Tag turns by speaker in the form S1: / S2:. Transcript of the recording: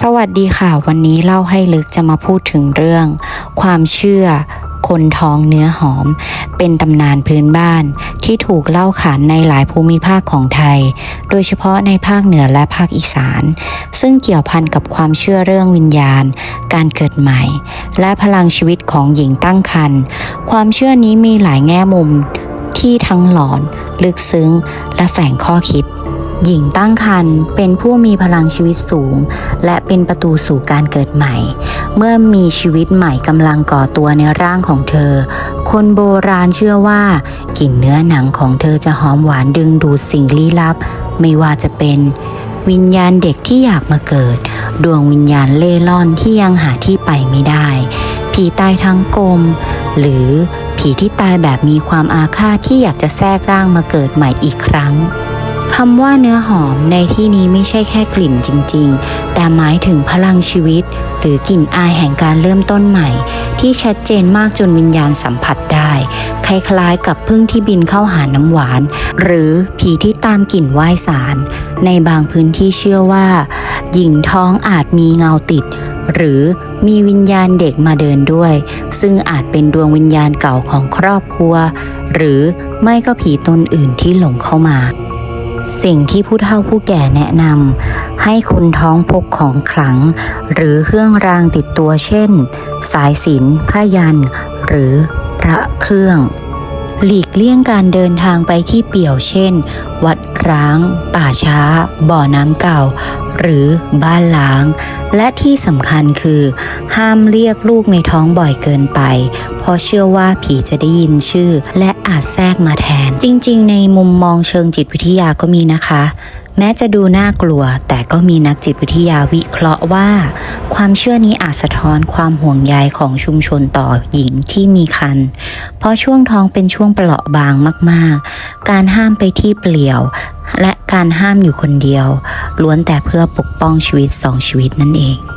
S1: สวัสดีค่ะ วันนี้เล่าให้ลึกจะมาพูดถึงเรื่อง ความเชื่อ คนท้องเนื้อหอม เป็นตำนานพื้นบ้านที่ถูกเล่าขานในหลายภูมิภาคของไทย โดยเฉพาะในภาคเหนือและภาคอีสาน ซึ่งเกี่ยวพันกับความเชื่อเรื่องวิญญาณ การเกิดใหม่ และพลังชีวิตของหญิงตั้งครรภ์ความเชื่อนี้มีหลายแง่มุมที่ทั้งหลอน ลึกซึ้ง และแฝงข้อคิด หญิงตั้งครรภ์เป็นผู้มีพลังชีวิตสูง และเป็นประตูสู่การเกิดใหม่ เมื่อมีชีวิตใหม่กำลังก่อตัวในร่างของเธอ คนโบราณเชื่อว่ากลิ่นเนื้อหนังของเธอจะหอมหวานดึงดูดสิ่งลี้ลับ ไม่ว่าจะเป็นวิญญาณเด็กที่อยากมาเกิด ดวงวิญญาณเล่ร่อนที่ยังหาที่ไปไม่ได้ ผีตายทั้งกลม หรือผีที่ตายแบบมีความอาฆาตที่อยากจะแทรกร่างมาเกิดใหม่อีกครั้ง คำว่าเนื้อหอมในที่นี้ไม่ใช่แค่กลิ่นจริง ๆ แต่หมายถึงพลังชีวิต หรือกลิ่นอายแห่งการเริ่มต้นใหม่ ที่ชัดเจนมากจนวิญญาณสัมผัสได้ คล้ายๆ กับพึ่งที่บินเข้าหาน้ำหวาน หรือผีที่ตามกลิ่นไหว้สาร ในบางพื้นที่เชื่อว่า หญิงท้องอาจมีเงาติด หรือมีวิญญาณเด็กมาเดินด้วย ซึ่งอาจเป็นดวงวิญญาณเก่าของครอบครัว หรือไม่ก็ผีตนอื่นที่หลงเข้ามา สิ่งที่ผู้เฒ่าผู้แก่แนะนำให้คุณท้องพกของขลัง หรือเครื่องรางติดตัวเช่น สายสิญผ้ายัน หรือพระเครื่อง หลีกเลี่ยงการเดินทางไปที่เปี่ยวเช่น วัดร้าง ป่าช้า บ่อน้ำเก่า หรือบ้านล้าง และที่สำคัญคือ ห้ามเรียกลูกในท้องบ่อยเกินไป เพราะเชื่อว่าผีจะได้ยินชื่อ และอาจแทรกมาแทน จริง ๆ ในมุมมองเชิงจิตวิทยาก็มีนะคะแม้จะดูน่ากลัว แต่ก็มีนักจิตวิทยาวิเคราะห์ว่า ความเชื่อนี้อาจสะท้อนความห่วงใยของชุมชนต่อหญิงที่มีครรภ์เพราะช่วงท้องเป็นช่วงเปราะบางมาก ๆ การห้ามไปที่เปลี่ยว และการห้ามอยู่คนเดียว ล้วนแต่เพื่อปกป้องชีวิตสองชีวิตนั่นเอง